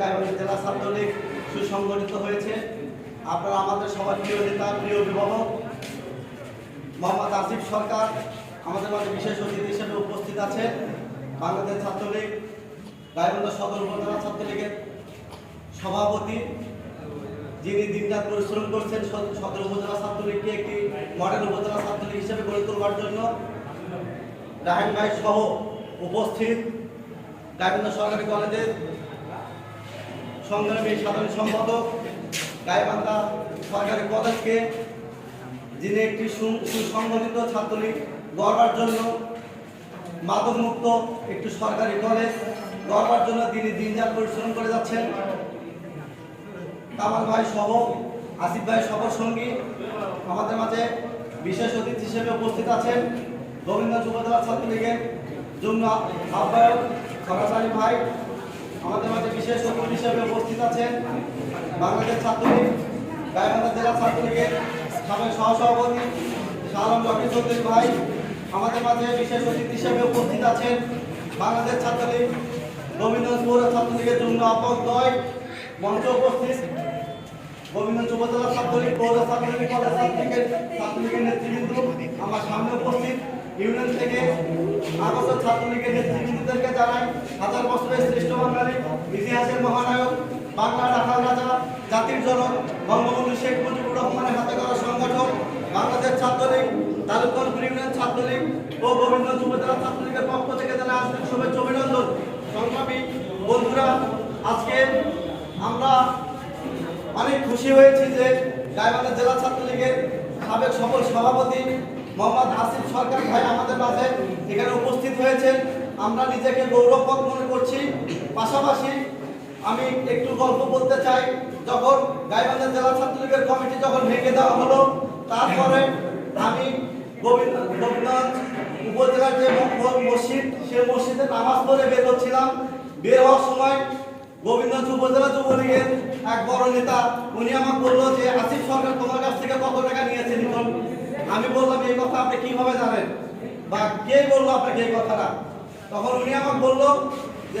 গাইবান্ধা জেলা ছাত্রলীগ সুসংগঠিত হয়েছে। আপনারা আমাদের সবার প্রিয় নেতা, প্রিয় অভিভাবক, মোহাম্মদ আসিফ সরকার আমাদের মাঝে বিশেষ অতিথি হিসেবে উপস্থিত আছে। বাংলাদেশ ছাত্রলীগ গাইবান্ধা সদর উপজেলা ছাত্রলীগের সভাপতি, যিনি দিনরাত পরিশ্রম করছেন সদর উপজেলা ছাত্রলীগকে একটি মডেল উপজেলা ছাত্রলীগ হিসেবে গড়ে তোলবার জন্য। রাহেন ভাই সহ উপস্থিত। গাইবান্ধা সরকারি কলেজের সংগ্রামী সাধারণ সম্পাদক গাইবান্ধা সরকারি কলেজকে, যিনি একটি সুসংগঠিত ছাত্রলীগ গড়বার জন্য মাদকমুক্ত একটি সরকারি কলেজ গড়বার জন্য তিনি দিনরাত পরিশ্রম করে যাচ্ছেন। কামাল ভাই সহ, আসিফ ভাই সফর সঙ্গী আমাদের মাঝে বিশেষ অতিথি হিসেবে উপস্থিত আছেন। রবীন্দ্রনাথ উপজেলা ছাত্রলীগের জন্য আহ্বায়ক সরাসরি ভাই আমাদের মাঝে বিশেষ অতিথি হিসেবে উপস্থিত আছেন বাংলাদেশ ছাত্রলীগ গাইবান্ধা জেলা ছাত্রলীগের সাবেক সহসভাপতি শাহ আলম লক্ষ্মী চৌধুরী ভাই। আমাদের মাঝে বিশেষ অতিথি হিসেবে উপস্থিত আছেন বাংলাদেশ ছাত্রলীগ, রবীন্দ্রনাথ পৌর ছাত্রলীগের জন্য আহ্বায়ক মঞ্চে উপস্থিত গোবিন্দগঞ্জ উপজেলা ছাত্রলীগ, পৌর ছাত্রলীগ, কলেজ ছাত্রলীগের ছাত্রলীগের নেতৃবৃন্দ আমার সামনে উপস্থিত। ইউনিয়ন থেকে আগত ছাত্রলীগের নেতৃবৃন্দদেরকে জানাই হাজার বছরের ইতিহাসের মহানায়ক বাংলা রাখাল রাজা, জাতির জনক, বঙ্গবন্ধু শেখ মুজিবুর রহমানের হাতে করা সংগঠন বাংলাদেশ ছাত্রলীগ তালুকনপুর ইউনিয়ন ছাত্রলীগ ও গোবিন্দগঞ্জ উপজেলা ছাত্রলীগের পক্ষ থেকে জানাই আন্তরিক শুভেচ্ছা অভিনন্দন। সংগ্রামী বন্ধুরা, আজকে আমরা অনেক খুশি হয়েছি যে গাইবান্ধা জেলা ছাত্রলীগের সাবেক সফল সভাপতি মোহাম্মদ আসিফ সরকার ভাই আমাদের মাঝে এখানে উপস্থিত হয়েছেন। আমরা নিজেকে গৌরববোধ মনে করছি। পাশাপাশি আমি একটু গল্প বলতে চাই। যখন গাইবান্ধা জেলা ছাত্রলীগের কমিটি যখন ভেঙে দেওয়া হলো, তারপরে আমি গোবিন্দ গোবিন্দগঞ্জ উপজেলার যে মসজিদ সে মসজিদে নামাজ পড়ে বের হচ্ছিলাম। বের হওয়ার সময় গোবিন্দগঞ্জ উপজেলা যুবলীগের এক বড় নেতা, উনি আমাকে বলল যে, আসিফ সরকার তোমার কাছ থেকে কত টাকা নিয়েছে লিখন আমি বললাম, এই কথা আপনি কীভাবে জানেন? বা কে বলল আপনাকে এই কথাটা? তখন উনি আমাকে বলল যে